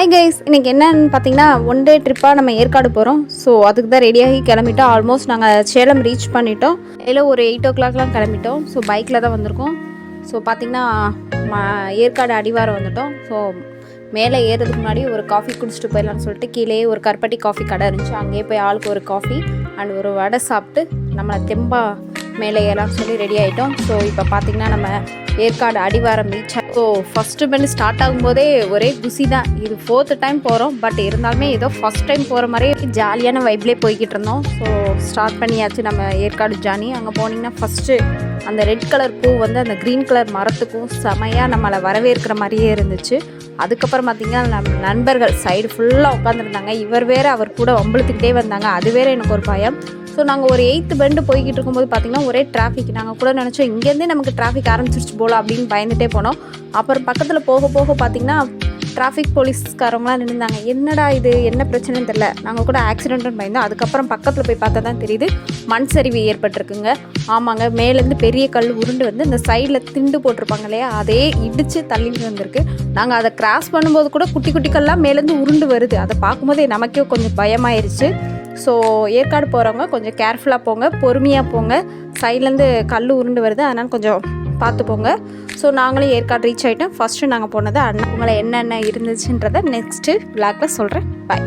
Hi guys இன்றைக்கி என்னன்னு பார்த்தீங்கன்னா ஒன் டே ட்ரிப்பாக நம்ம ஏற்காடு போகிறோம் ஸோ அதுக்கு தான் ரெடியாகி கிளம்பிட்டோம். ஆல்மோஸ்ட் நாங்கள் சேலம் ரீச் பண்ணிட்டோம். இல்லை ஒரு எயிட் ஓ கிளாக்லாம் கிளம்பிட்டோம். ஸோ பைக்கில் தான் வந்திருக்கோம். ஸோ பார்த்தீங்கன்னா ம- ஏற்காடு அடிவாரம் வந்துட்டோம். ஸோ மேலே ஏறதுக்கு முன்னாடி ஒரு காஃபி குடிச்சிட்டு போயிடலாம்னு சொல்லிட்டு கீழே ஒரு கருப்பட்டி காஃபி கடை இருந்துச்சு. அங்கேயே போய் ஆளுக்கு ஒரு காஃபி அண்ட் ஒரு வடை சாப்பிட்டு நம்மளை தெம்பா மேலே ஏறலாம்னு சொல்லி ரெடி ஆகிட்டோம் ஸோ இப்போ பார்த்திங்கன்னா நம்ம ஏற்காடு அடிவாரம் reach so first bend start ஆகும்போதே ஒரே குசி தான். இது ஃபோர்த்து டைம் போகிறோம் பட் இருந்தாலுமே ஏதோ ஃபஸ்ட் டைம் போகிற மாதிரியே ஜாலியான வைப்லேயே போய்கிட்டு இருந்தோம். ஸோ ஸ்டார்ட் பண்ணியாச்சு நம்ம ஏற்காடு ஜானி அங்கே போனீங்கன்னா ஃபஸ்ட்டு அந்த ரெட் கலர் பூ வந்து அந்த க்ரீன் கலர் மரத்துக்கும் செமையாக நம்மளை வரவேற்கிற மாதிரியே இருந்துச்சு. அதுக்கப்புறம் பார்த்தீங்கன்னா நம்ம நண்பர்கள் சைடு ஃபுல்லாக உட்காந்துருந்தாங்க இவர் வேறு அவர் கூட வம்பளுத்துக்கிட்டே வந்தாங்க. அது வேற எனக்கு ஒரு பயம். ஸோ நாங்கள் ஒரு எயித்து பெண்டு போய்கிட்டு இருக்கும்போது பார்த்தீங்கன்னா ஒரே டிராஃபிக் நாங்கள் கூட நினச்சோம் இங்கேருந்தே நமக்கு டிராஃபிக் ஆரம்பிச்சிருச்சு போல அப்படின்னு பயந்துட்டே போனோம். அப்புறம் பக்கத்தில் போக போக பார்த்தீங்கன்னா டிராஃபிக் போலீஸ்காரவங்களாம் நின்றுந்தாங்க என்னடா இது? என்ன பிரச்சனைன்னு தெரில நாங்கள் கூட ஆக்சிடென்ட்னு பயந்தோம். அதுக்கப்புறம் பக்கத்தில் போய் பார்த்தா தான் தெரியுது மண் சரிவு ஏற்பட்டிருக்குங்க. ஆமாங்க மேலேருந்து பெரிய கல் உருண்டு வந்து இந்த சைடில் திண்டு போட்டிருப்பாங்க இல்லையா? அதே இடித்து தள்ளிட்டு வந்திருக்கு. நாங்கள் அதை கிராஸ் பண்ணும்போது கூட குட்டி குட்டி கல்லாம் மேலேருந்து உருண்டு வருது. அதை பார்க்கும்போதே நமக்கே கொஞ்சம் பயமாயிருச்சு. ஸோ ஏற்காடு போகிறவங்க கொஞ்சம் கேர்ஃபுல்லாக போங்க பொறுமையாக போங்க. சைட்லேருந்து கல் உருண்டு வருது அதனால் கொஞ்சம் பார்த்து போங்க. ஸோ நாங்களும் ஏற்காடு ரீச் ஆகிட்டோம் ஃபஸ்ட்டு நாங்கள் போனது அண்ணா. உங்களை என்னென்ன இருந்துச்சுன்றதை நெக்ஸ்ட்டு விளாக்ல சொல்கிறேன் பாய்